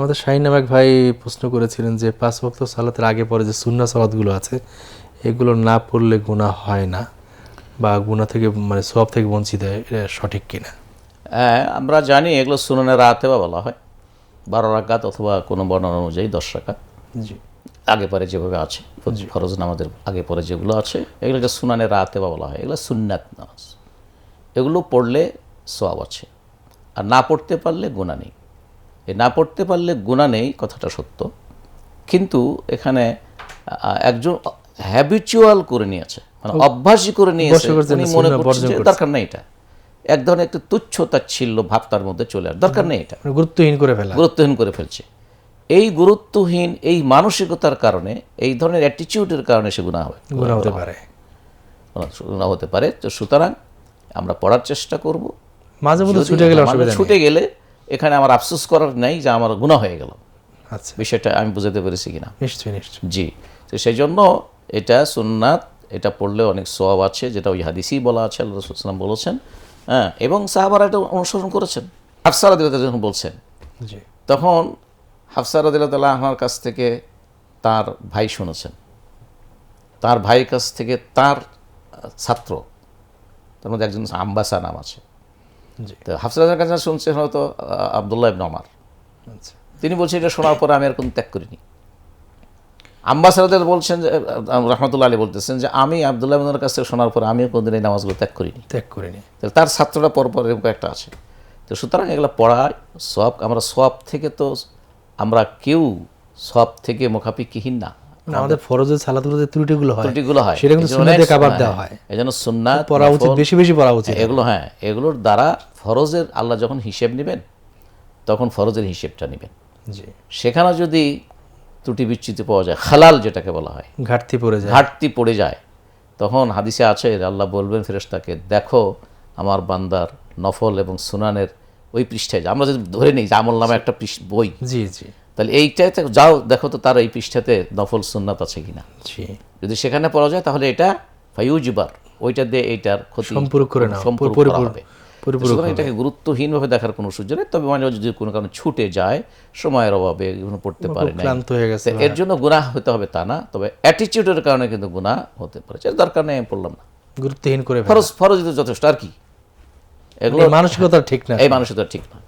আমাদের শাহিন নামক ভাই প্রশ্ন করেছিলেন যে পাঁচ ভক্ত সালাতের আগে পরে যে সুন্না সালাতগুলো আছে এগুলো না পড়লে গুণা হয় না বা গুণা থেকে মানে সব থেকে বঞ্চিত হয় এটা সঠিক কিনা হ্যাঁ আমরা জানি এগুলো সুননে রাতে বা বলা হয় বারো রাকাত অথবা কোনো বর্ণনা অনুযায়ী দশ রাকাত। জি। আগে পরে যেভাবে আছে ফরজ নামাজের আগে পরে যেগুলো আছে এগুলোকে সুনানে রাতে বা বলা হয় এগুলো সুন্নাত নামাজ। এগুলো পড়লে সওয়াব আছে আর না পড়তে পারলে গুণা নেই। না পড়তে পারলে গুণা নেই কথাটা সত্য। কিন্তু এখানে একজন হ্যাবিচুয়াল করে নিয়েছে মানে অভ্যাসই করে নিয়েছে উনি মনে সুন্নাহ করছে যে দরকার নেই এটা। এক ধরনের একটু তুচ্ছ তাচ্ছিল্য ভাব তার মধ্যে চলে আসে দরকার নেই এটা। মানে গুরুত্বহীন করে ফেলা। গুরুত্বহীন করে ফেলছে। এই গুরুত্বহীন এই মানসিকতার কারণে এই ধরনের অ্যাটিটিউডের কারণে সে গুণা হবে গুণা হতে পারে। গুণা হতে পারে। তো সুতরাং আমরা পড়ার চেষ্টা করব। মাঝে মধ্যে ছুটে গেলে ছুটে গেলে এখানে আমার আফসোস করার নেই যে আমার গুণা হয়ে গেল। আচ্ছা। বিষয়টা আমি বুঝাতে পেরেছি কিনা। নিশ্চয়ই নিশ্চয়ই। জি। তো সেই জন্য এটা সুন্নাত এটা পড়লে অনেক সওয়াব আছে যেটা ওই হাদিসেই বলা আছে আল্লাহ রসুলাম বলেছেন। হ্যাঁ এবং সাহাবারা এটা অনুসরণ করেছেন। হাফসারা দিলে যখন বলছেন। জি। তখন হাফসার রদিল্লাহ আহমার কাছ থেকে তার ভাই শুনেছেন। তার ভাইয়ের কাছ থেকে তার ছাত্র তার মধ্যে একজন আম্বাসা নাম আছে। তো কাছে শুনছেন হয়তো আবদুল্লাহ ইবনে ওমর। আচ্ছা। তিনি বলছেন এটা শোনার পরে আমি আর কোনো ত্যাগ করিনি। আম্বাসাদের বলছেন যে রহমতুল্লাহ আলী বলতেছেন যে আমি আবদুল্লাহ ইবনের কাছ থেকে শোনার পরে আমিও কোনদিন এই নামাজগুলো ত্যাগ করিনি। ত্যাগ করিনি। তো তার ছাত্রটা পরপর এরকম একটা আছে। তো সুতরাং এগুলো পড়ায় সব আমরা সব থেকে তো আমরা কেউ সব থেকে মুখাপিকিহীন না। না, আমাদের ফরজের ত্রুটিগুলো হয় ত্রুটিগুলো হয়। সেটা কিন্তু সুন্নাতে হ্যাঁ, দেওয়া হয়। সুন্নাত পড়া উচিত বেশি বেশি পড়া উচিত। এগুলো হ্যাঁ এগুলোর দ্বারা ফরজের আল্লাহ যখন হিসেব নেবেন তখন ফরজের হিসেবটা নেবেন। জি। সেখানে যদি ত্রুটি বিচ্যুতি পাওয়া যায় খালাল যেটাকে বলা হয় ঘাটতি পড়ে যায়। ঘাটতি পড়ে যায় তখন হাদিসে আছে আল্লাহ বলবেন ফেরেশতাকে দেখো আমার বান্দার নফল এবং সুনানের ওই পৃষ্ঠায় আমরা যদি ধরে নিই যে আমল নামে একটা বই। জি জি। তাহলে এইটাতে যাও দেখো তো তার এই পৃষ্ঠাতে নফল সুন্নাত আছে কিনা। যদি সেখানে পড়া যায় তাহলে এটা ফাইউজিবার ওইটা দিয়ে এইটার ক্ষতি সম্পূরক করে নাও, সম্পূরক হবে। সুতরাং এটাকে গুরুত্বহীনভাবে দেখার কোনো সুযোগ নেই তবে মাঝে যদি কোনো কারণে ছুটে যায় সময়ের অভাবে এগুলো পড়তে পারে না ক্লান্ত হয়ে গেছে এর জন্য গুনাহ হতে হবে তা না তবে অ্যাটিটিউডের কারণে কিন্তু গুনাহ হতে পারে সেটা দরকার নেই আমি পড়লাম না। গুরুত্বহীন করে ফরজ ফরজ যথেষ্ট আর কি? এগুলো মানসিকতা ঠিক না। এই মানুষের তো ঠিক না।